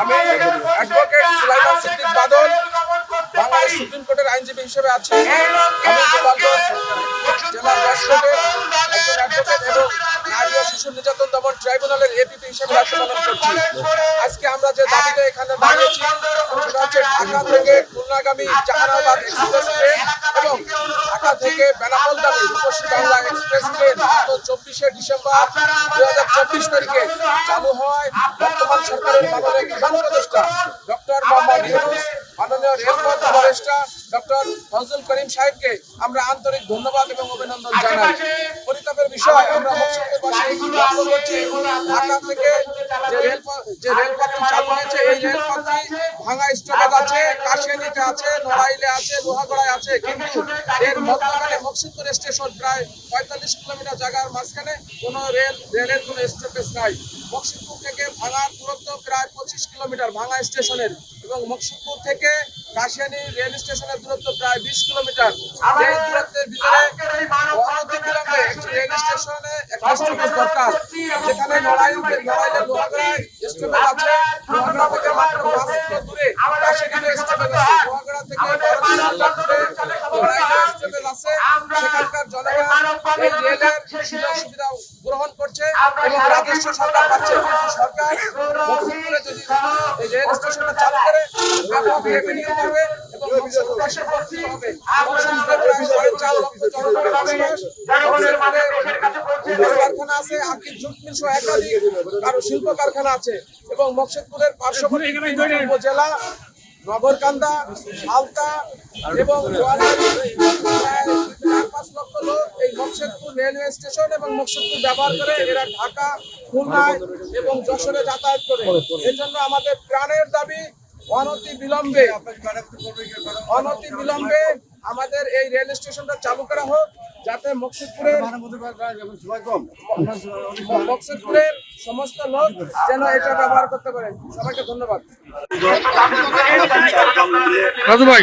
আমি advocate Sulaiman Siddique Badal, Bangladesh supreme কোর্টের আইনজীবী হিসেবে আছি। জেলা জাজ কোর্টের একজন অ্যাডভোকেট এবং নির্যাতন দমন ট্রাইব্যুনালের এপিপি হিসেবে দায়িত্ব পালন করছি। আজকে আমরা যে দাবিতে এখানে দাঁড়িয়েছি সেটা হচ্ছে ঢাকা থেকে খুলনাগামী জাহানাবাদ এক্সপ্রেস ট্রেন এবং ঢাকা থেকে বেনাপোলগামী রূপসী বাংলা এক্সপ্রেস ট্রেন গত চব্বিশে ডিসেম্বর দুই হাজার চব্বিশ তারিখে চালু হয় বর্তমান সরকারের মাননীয় প্রধান উপদেষ্টা ডক্টর মোহাম্মদ ইউনুস মাননীয় রেলপথ উপদেষ্টা ডক্টর ফজল করিম সাহেবকে আমরা আন্তরিক ধন্যবাদ এবং অভিনন্দন জানাই। বিষয় আমরা ঢাকা থেকে যে রেলপথ যে রেলপথটি চালু হয়েছে এই রেলপথটি ভাঙা স্টপেজ আছে কাশিয়ানিতে আছে নড়াইলে আছে লোহাগড়ায় আছে কিন্তু এর মধ্যখানে মকসিদপুর স্টেশন প্রায় পঁয়তাল্লিশ কিলোমিটার জায়গার মাঝখানে কোনো রেল রেলের কোনো স্টপেজ নাই। মকসুদপুর থেকে ভাঙার দূরত্ব প্রায় পঁচিশ কিলোমিটার, ভাঙা স্টেশনের এবং মকসুদপুর থেকে কাশিয়ানি রেল স্টেশনের দূরত্ব প্রায় বিশ কিলোমিটার। এই দূরত্বের ভিতরে দূরে সেখানকার জনগণ এই রেলের সুযোগ সুবিধা এবং রাজস্ব সরকার পাচ্ছে সরকার। যদি এই রেল স্টেশনটা চালু করে ব্যাপক রেভিনিউ পাবে এবং ভর্তি হবে কারখানা আছে আর্থিক একাধিক আরও শিল্প কারখানা আছে এবং মকসুদপুরের পার্শ্ববর্তী উপজেলা নগরকান্দা আলতা এবং চার পাঁচ লক্ষ লোক মকসুদপুর রেলওয়ে স্টেশন এবং মকসুদপুর ব্যবহার করে এরা ঢাকা, খুলনায় এবং যশোরে যাতায়াত করে। এর জন্য আমাদের প্রাণের দাবি অনতি বিলম্বে অনতি বিলম্বে আমাদের এই রেল স্টেশনটা চালু করা হোক, যাতে মকসুদপুরের মকসুদপুরের সমস্ত লোক যেন এটা ব্যবহার করতে পারে। সবাইকে ধন্যবাদ। রাজু ভাই।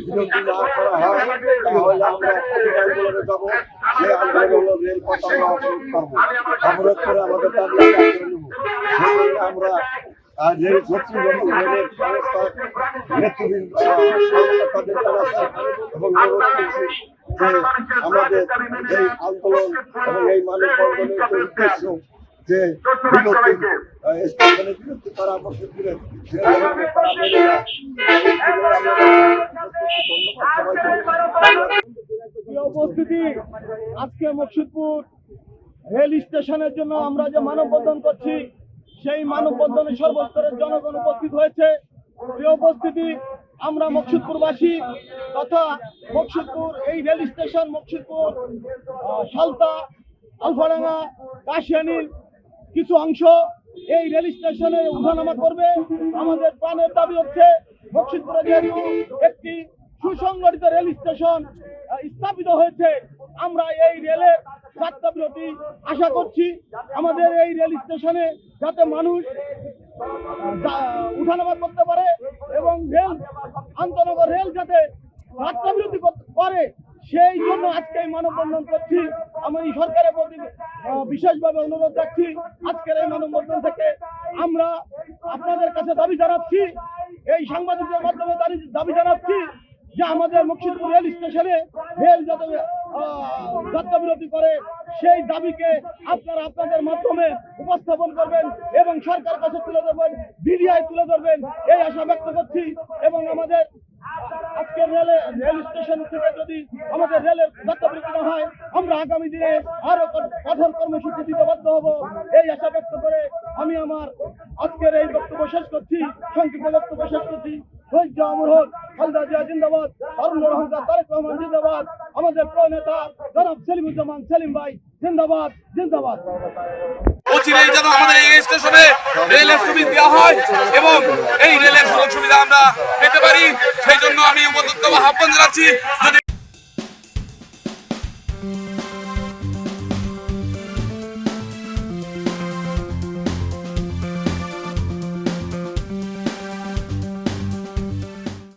বিরতি না করা হয় আমরা যাব। সেই আন্দোলন রেলপথ আমরা অবরোধ করব অবরোধ করে আমাদের আমরা এবং যে এই আন্দোলন এই যে উদ্দেশ্য যে আহ, স্থাপনের বিরতি করা অবশ্যই করে উপস্থিতি আজকে মুর্শিদপুর রেল স্টেশনের জন্য আমরা যে মানববন্ধন করছি, সেই মানববন্ধনে সর্বস্তরের জনগণ উপস্থিত হয়েছে। প্রিয় উপস্থিতি আমরা মকসুদপুরবাসী তথা মকসুদপুর এই রেল স্টেশন মকসুদপুর সালতা, আলফাডাঙ্গা কাশিয়ানির কিছু অংশ এই রেল স্টেশনে উঠানামা করবে। আমাদের প্রাণের দাবি হচ্ছে মকসুদপুরে একটি সুসংগঠিত রেল স্টেশন স্থাপিত হয়েছে। আমরা এই রেলের যাত্রা বিরতি আশা করছি। আমাদের এই রেল স্টেশনে যাতে মানুষ উঠানামা করতে পারে এবং রেল, আন্তনগর রেল যাতে যাত্রা বিরতি করতে পারে সেই জন্য আজকে এই মানববন্ধন করছি। আমি সরকারের প্রতি বিশেষভাবে অনুরোধ রাখছি আজকের এই মানববন্ধন থেকে। আমরা আপনাদের কাছে দাবি জানাচ্ছি, এই সাংবাদিকদের মাধ্যমে দাবি জানাচ্ছি যে আমাদের মুর্শিদপুর রেল স্টেশনে রেল যাতে আহ, যাত্রা বিরতি করে সেই দাবিকে আপনারা আপনাদের মাধ্যমে উপস্থাপন করবেন এবং সরকার কাছে তুলে ধরবেন বিডিআই তুলে ধরবেন এই আশা ব্যক্ত করছি। এবং আমাদের আজকে রেলে রেল স্টেশন থেকে যদি আমাদের রেলের যাত্রা বিরতি না হয় আমরা আগামী দিনে আরও কঠোর কর্মসূচি দিতে বাধ্য হব। এই আশা ব্যক্ত করে আমি আমার আজকের এই বক্তব্য শেষ করছি সংক্ষিপ্ত বক্তব্য শেষ করছি। শহীদ জামুর হক, খালদা জিয়া জিন্দাবাদ রহমান তারেক রহমান জিন্দাবাদ। আমাদের প্রণেতা জনাব সেলিমুজ্জামান সেলিম ভাই, জিন্দাবাদ জিন্দাবাদ। অচিরেই যেন আমাদের এই স্টেশনে রেলের সুবিধা দেওয়া হয় এবং এই রেলের সুযোগ সুবিধা আমরা পেতে পারি। সেই জন্য আমি উপযুক্ত আহ্বান জানাচ্ছি, যদি